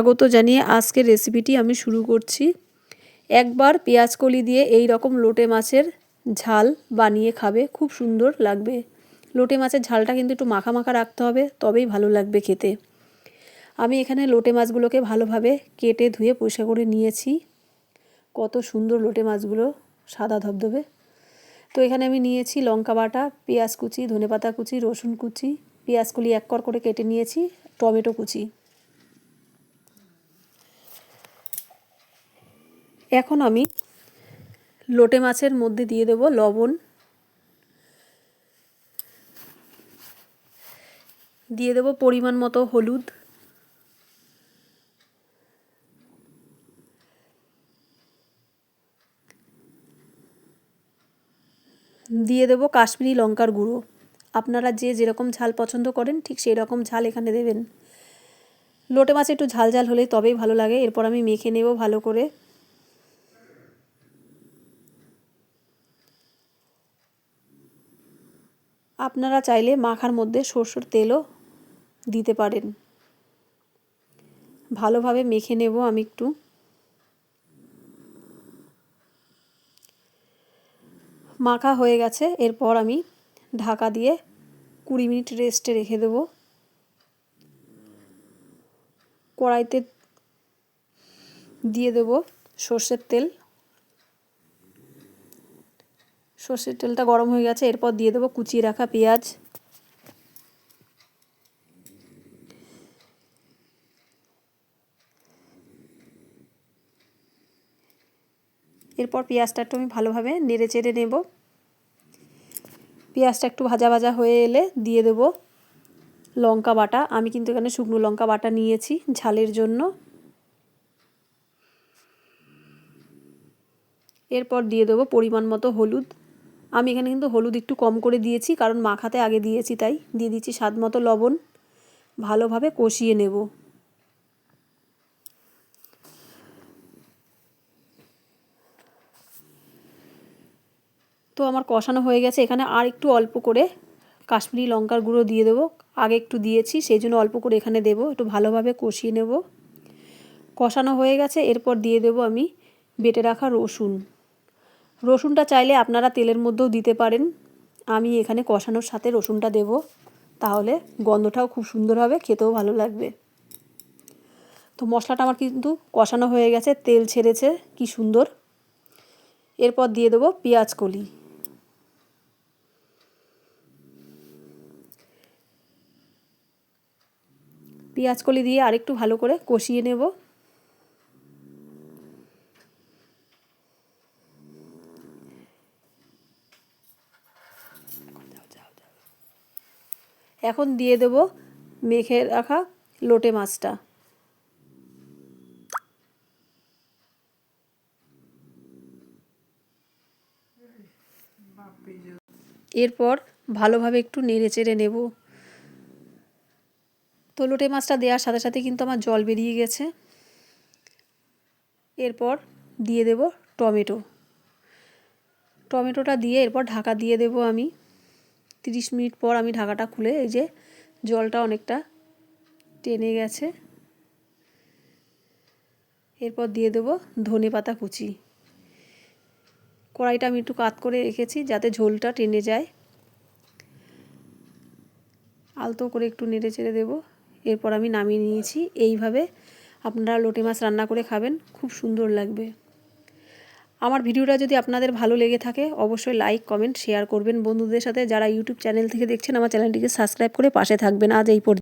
স্বাগত জানিয়ে আজকের রেসিপিটি আমি শুরু করছি। একবার পেঁয়াজ কলি দিয়ে এই রকম লোটে মাছের ঝাল বানিয়ে খাবে, খুব সুন্দর লাগবে। লোটে মাছের ঝালটা কিন্তু একটু মাখা মাখা রাখতে হবে, তবেই ভালো লাগবে খেতে। আমি এখানে লোটে মাছগুলোকে ভালোভাবে কেটে ধুয়ে পরিষ্কার করে নিয়েছি। কত সুন্দর লোটে মাছগুলো, সাদা ধবধবে। তো এখানে আমি নিয়েছি লঙ্কা বাটা, পেঁয়াজ কুচি, ধনেপাতা কুচি, রসুন কুচি পেঁয়াজ কলি এক কর করে কেটে নিয়েছি, টমেটো কুচি। এখন আমি লোটে মাছের মধ্যে দিয়ে দেব লবণ। দিয়ে দেব পরিমাণ মতো হলুদ। দিয়ে দেবো কাশ্মীরি লঙ্কার গুঁড়ো। আপনারা যে যেরকম ঝাল পছন্দ করেন, ঠিক সেই রকম ঝাল এখানে দেবেন। লোটে মাছ একটু ঝাল ঝাল হলে তবেই ভালো লাগে। এরপর আমি মেখে নেব ভালো করে। আপনারা চাইলে মাখার মধ্যে সরষের তেলও দিতে পারেন। ভালোভাবে মেখে নেব আমি একটু। মাখা হয়ে গেছে, এরপর আমি ঢাকা দিয়ে কুড়ি মিনিট রেস্টে রেখে দেব। কড়াইতে দিয়ে দেব সর্ষের তেল। সর্ষের তেলটা গরম হয়ে গেছে, এরপর দিয়ে দেবো কুচিয়ে রাখা পেঁয়াজ। এরপর পেঁয়াজটা একটু আমি ভালোভাবে নেড়ে চেড়ে নেব। পেঁয়াজটা একটু ভাজা ভাজা হয়ে এলে দিয়ে দেব লঙ্কা বাটা। আমি কিন্তু এখানে শুকনো লঙ্কা বাটা নিয়েছি ঝালের জন্য। এরপর দিয়ে দেবো পরিমাণ মতো হলুদ। আমি এখানে কিন্তু হলুদ একটু কম করে দিয়েছি, কারণ মাখাতে আগে দিয়েছি তাই। দিয়ে দিচ্ছি স্বাদ মতো লবণ। ভালোভাবে কষিয়ে নেব। তো আমার কষানো হয়ে গেছে। এখানে আর একটু অল্প করে কাশ্মীরি লঙ্কার গুঁড়ো দিয়ে দেবো। আগে একটু দিয়েছি সেই জন্য অল্প করে এখানে দেবো। একটু ভালোভাবে কষিয়ে নেব। কষানো হয়ে গেছে। এরপর দিয়ে দেব আমি বেটে রাখা রসুন। রসুনটা চাইলে আপনারা তেলের মধ্যেও দিতে পারেন। আমি এখানে কষানোর সাথে রসুনটা দেব। তাহলে গন্ধটাও খুব সুন্দর হবে, খেতেও ভালো লাগবে। তো মশলাটা আমার কিন্তু কষানো হয়ে গেছে, তেল ছেড়েছে, কি সুন্দর। এরপর দিয়ে দেবো পেঁয়াজ কলি। পেঁয়াজ কলি দিয়ে আরেকটু ভালো করে কষিয়ে নেব। এখন দিয়ে দেব মেখে রাখা লোটে মাছটা। এরপর ভালোভাবে একটু নেড়ে চেড়ে নেব। তো লোটে মাছটা দেওয়ার সাথে সাথে কিন্তু আমার জল বেরিয়ে গেছে। এরপর দিয়ে দেব টমেটো। টমেটোটা দিয়ে এরপর ঢাকা দিয়ে দেব আমি। তিরিশ মিনিট পর আমি ঢাকাটা খুলে এই যে জলটা অনেকটা টেনে গেছে। এরপর দিয়ে দেবো ধনে পাতা কুচি। কড়াইটা আমি একটু কাত করে রেখেছি যাতে ঝোলটা টেনে যায়। আলতো করে একটু নেড়ে চেড়ে দেবো। এরপর আমি নামিয়ে নিয়েছি। এইভাবে আপনারা লোটে মাছ রান্না করে খাবেন। খুব সুন্দর লাগবে। আমার ভিডিওটা যদি আপনাদের ভালো লেগে থাকে, অবশ্যই লাইক কমেন্ট শেয়ার করবেন বন্ধুদের সাথে। যারা ইউটিউব চ্যানেল থেকে দেখছেন, আমার চ্যানেলটিকে সাবস্ক্রাইব করে পাশে থাকবেন। আজ এই পর্যন্ত।